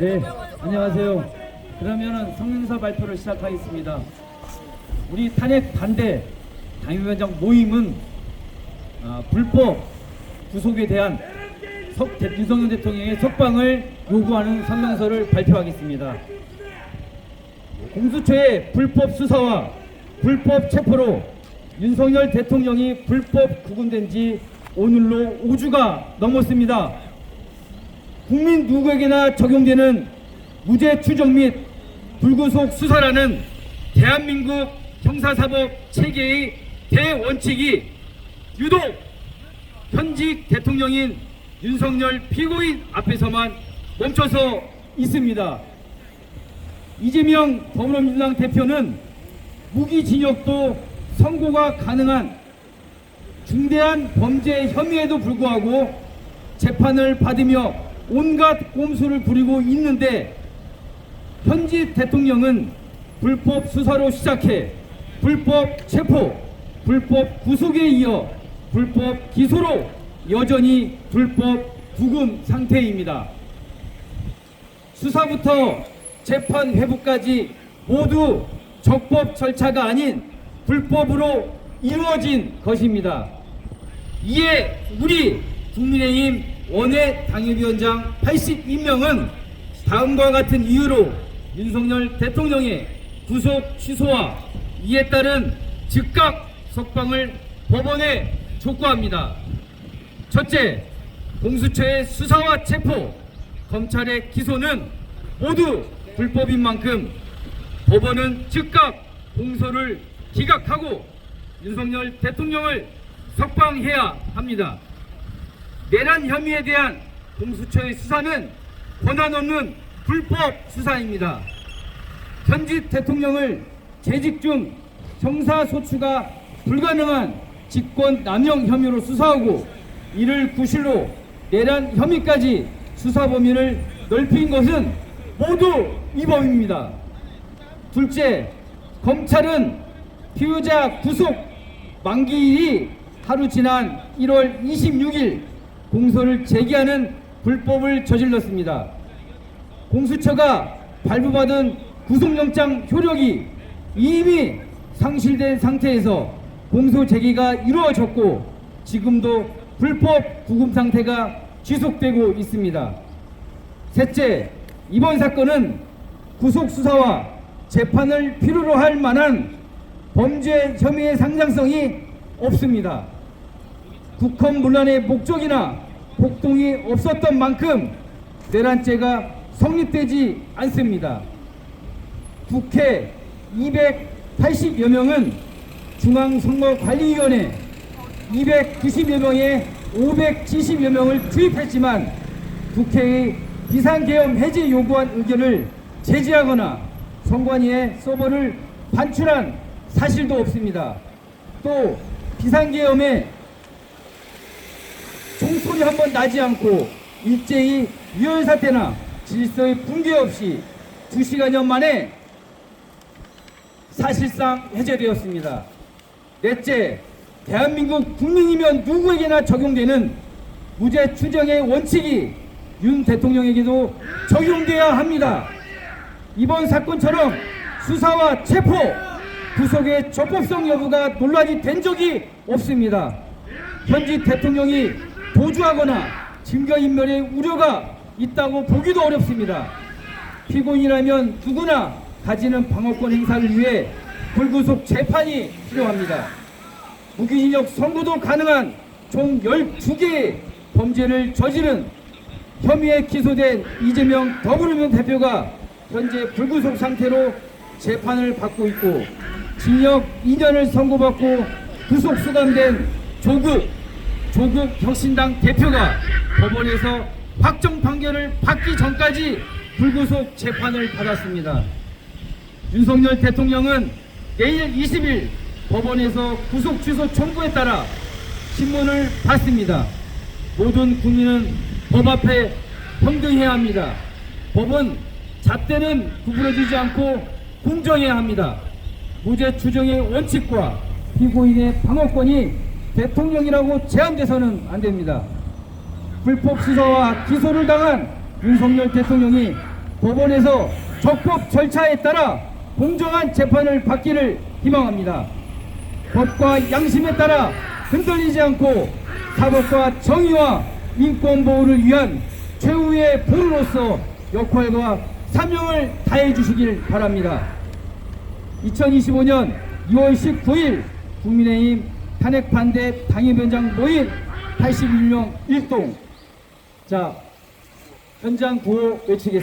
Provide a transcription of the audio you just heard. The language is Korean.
네, 안녕하세요. 그러면은 성명서 발표를 시작하겠습니다. 우리 탄핵 반대 당위원장 모임은 아, 불법 구속에 대한 석, 대- 윤석열 대통령의 석방을 요구하는 성명서를 발표하겠습니다. 공수처의 불법 수사와 불법 체포로 윤석열 대통령이 불법 구금된 지 오늘로 5주가 넘었습니다. 국민 누구에게나 적용되는 무죄 추정 및 불구속 수사라는 대한민국 형사사법 체계의 대원칙이 유독 현직 대통령인 윤석열 피고인 앞에서만 멈춰서 있습니다. 이재명 더불어민주당 대표는 무기징역도 선고가 가능한 중대한 범죄 혐의에도 불구하고 재판을 받으며 온갖 꼼수를 부리고 있는데 현지 대통령은 불법 수사로 시작해 불법 체포, 불법 구속에 이어 불법 기소로 여전히 불법 구금 상태입니다. 수사부터 재판 회부까지 모두 적법 절차가 아닌 불법으로 이루어진 것입니다. 이에 우리 국민의힘 원외 당협위원장 82명은 다음과 같은 이유로 윤석열 대통령의 구속 취소와 이에 따른 즉각 석방을 법원에 촉구합니다. 첫째, 공수처의 수사와 체포, 검찰의 기소는 모두 불법인 만큼 법원은 즉각 공소를 기각하고 윤석열 대통령을 석방해야 합니다. 내란 혐의에 대한 공수처의 수사는 권한 없는 불법 수사입니다. 현직 대통령을 재직 중 형사소추가 불가능한 직권 남용 혐의로 수사하고 이를 구실로 내란 혐의까지 수사 범위를 넓힌 것은 모두 위법입니다. 둘째, 검찰은 피의자 구속 만기일이 하루 지난 1월 26일 공소를 제기하는 불법을 저질렀습니다. 공수처가 발부받은 구속영장 효력이 이미 상실된 상태에서 공소 제기가 이루어졌고 지금도 불법 구금 상태가 지속되고 있습니다. 셋째, 이번 사건은 구속 수사와 재판을 필요로 할 만한 범죄 혐의의 상장성이 없습니다. 국헌 문란의 목적이나 폭동이 없었던 만큼 내란죄가 성립되지 않습니다. 국회 280여 명은 중앙선거관리위원회 290여 명에 570여 명을 투입했지만 국회의 비상계엄 해제 요구한 의견을 제지하거나 선관위에 서버를 반출한 사실도 없습니다. 또 비상계엄에 총 소리 한 번 나지 않고 일제히 위헌 사태나 질서의 붕괴 없이 두 시간여 만에 사실상 해제되었습니다. 넷째, 대한민국 국민이면 누구에게나 적용되는 무죄 추정의 원칙이 윤 대통령에게도 적용돼야 합니다. 이번 사건처럼 수사와 체포, 구속의 적법성 여부가 논란이 된 적이 없습니다. 현직 대통령이 도주하거나 증거인멸의 우려가 있다고 보기도 어렵습니다. 피고인이라면 누구나 가지는 방어권 행사를 위해 불구속 재판이 필요합니다. 무기징역 선고도 가능한 총 12개의 범죄를 저지른 혐의에 기소된 이재명 더불어민주당 대표가 현재 불구속 상태로 재판을 받고 있고 징역 2년을 선고받고 구속 수감된 조국 조국 혁신당 대표가 법원에서 확정 판결을 받기 전까지 불구속 재판을 받았습니다. 윤석열 대통령은 내일 20일 법원에서 구속 취소 청구에 따라 신문을 받습니다. 모든 국민은 법 앞에 평등해야 합니다. 법은 잣대는 구부러지지 않고 공정해야 합니다. 무죄 추정의 원칙과 피고인의 방어권이 대통령이라고 제한돼서는 안 됩니다. 불법 수사와 기소를 당한 윤석열 대통령이 법원에서 적법 절차에 따라 공정한 재판을 받기를 희망합니다. 법과 양심에 따라 흔들리지 않고 사법과 정의와 인권 보호를 위한 최후의 보루로서 역할과 사명을 다해 주시길 바랍니다. 2025년 2월 19일 국민의힘 탄핵 반대 당협위원장 모임 81명 1동 자 현장 구호 외치겠습니다.